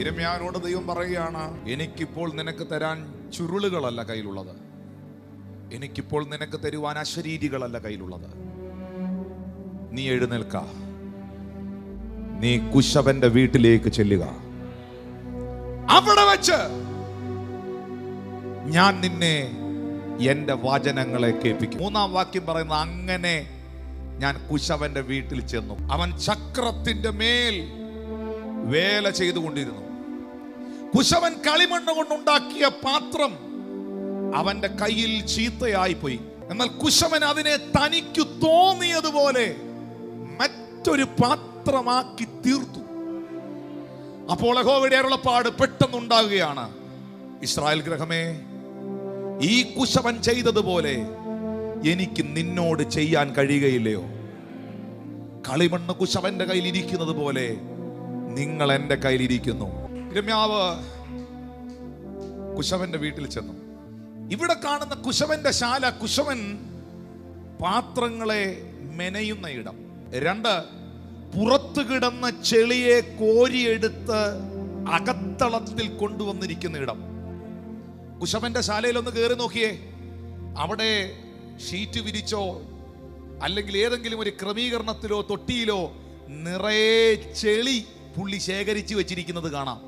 ഇരമ്യാനോട് ദൈവം പറയുകയാണ് എനിക്കിപ്പോൾ നിനക്ക് തരാൻ ചുരുളുകളല്ല കയ്യിലുള്ളത്. എനിക്കിപ്പോൾ നിനക്ക് തരുവാൻ അശരീരികളല്ല കയ്യിലുള്ളത്. നീ എഴുന്നേൽക്ക. നീ കുശവന്റെ വീട്ടിലേക്ക് ചെല്ലുക. അവിടെ വെച്ച് ഞാൻ നിന്നെ എന്റെ വചനങ്ങളെ കേൾപ്പിക്കും. മൂന്നാം വാക്യം പറയുന്ന അങ്ങനെ ഞാൻ കുശവന്റെ വീട്ടിൽ ചെന്നു. അവൻ ചക്രത്തിന്റെ മേൽ വേല ചെയ്തുകൊണ്ടിരുന്നു. കുശവൻ കളിമണ്ണ് കൊണ്ടുണ്ടാക്കിയ പാത്രം അവന്റെ കയ്യിൽ ചീത്തയായി പോയി എന്നാൽ കുശവൻ അതിനെ തനിക്ക് തോന്നിയതുപോലെ മറ്റൊരു പാത്രമാക്കി തീർത്തു. അപ്പോൾ യഹോവയുടെ അരുളപ്പാട് പെട്ടെന്നുണ്ടാകുകയാണ്. ഇസ്രായേൽ ഗ്രഹമേ ഈ കുശവൻ ചെയ്തതുപോലെ എനിക്ക് നിന്നോട് ചെയ്യാൻ കഴിയുകയില്ലയോ? കളിമണ്ണ് കുശവന്റെ കയ്യിൽ ഇരിക്കുന്നത് പോലെ നിങ്ങൾ എന്റെ കയ്യിലിരിക്കുന്നു. രമ്യാവ് കുശവന്റെ വീട്ടിൽ ചെന്നു. ഇവിടെ കാണുന്ന കുശവന്റെ ശാല കുശവൻ പാത്രങ്ങളെ മെനയുന്ന ഇടം. രണ്ട് പുറത്തു കിടന്ന ചെളിയെ കോരിയെടുത്ത് അകത്തളത്തിൽ കൊണ്ടുവന്നിരിക്കുന്ന ഇടം. കുശവന്റെ ശാലയിൽ ഒന്ന് കയറി നോക്കിയേ. അവിടെ ഷീറ്റ് വിരിച്ചോ അല്ലെങ്കിൽ ഏതെങ്കിലും ഒരു ക്രമീകരണത്തിലോ തൊട്ടിയിലോ നിറയെ ചെളി പുള്ളി ശേഖരിച്ചു വെച്ചിരിക്കുന്നത് കാണാം.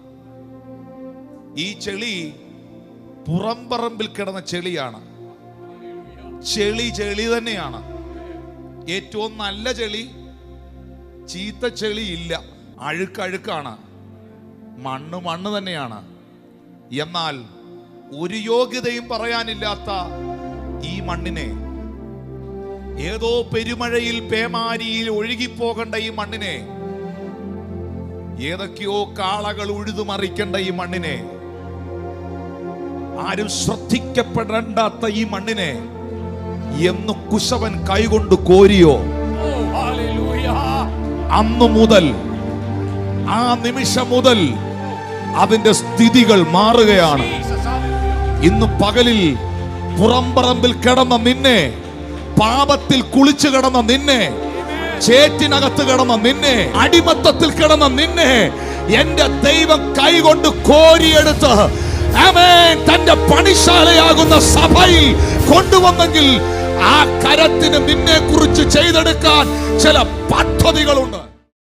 ഈ ചെളി പുറംപറമ്പിൽ കിടന്ന ചെളിയാണ്. ചെളി ചെളി തന്നെയാണ്. ഏറ്റവും നല്ല ചെളി ചീത്ത ചെളി ഇല്ല. അഴുക്ക് അഴുക്കാണ് മണ്ണ് മണ്ണ് തന്നെയാണ്. എന്നാൽ ഒരു യോഗ്യതയും പറയാനില്ലാത്ത ഈ മണ്ണിനെ ഏതോ പെരുമഴയിൽ പേമാരിയിൽ ഒഴുകിപ്പോകേണ്ട ഈ മണ്ണിനെ ഏതൊക്കെയോ കാളകൾ ഉഴുതുമറിക്കേണ്ട ഈ മണ്ണിനെ. ആരും ശ്രദ്ധിക്കപ്പെടേണ്ടാത്ത ഈ മണ്ണിനെ എന്ന് കുശവൻ കൈകൊണ്ട് കോരിയോ? അന്നു മുതൽ ആ നിമിഷം മുതൽ അതിന്റെ സ്ഥിതികൾ മാറുകയാണ്. ഇന്ന് പകലിൽ പുറംപറമ്പിൽ കിടന്ന നിന്നെ പാപത്തിൽ കുളിച്ചു കിടന്ന നിന്നെ ചേറ്റിനകത്ത് കിടന്ന നിന്നെ അടിമത്തത്തിൽ കിടന്ന നിന്നെ എന്റെ ദൈവം കൈകൊണ്ട് കോരിയെടുത്ത് തന്റെ പണിശാലയാകുന്ന സഭയിൽ കൊണ്ടുവന്നെങ്കിൽ ആ കരത്തിന് നിന്നെ കുറിച്ച് ചെയ്തെടുക്കാൻ ചില പദ്ധതികളുണ്ട്.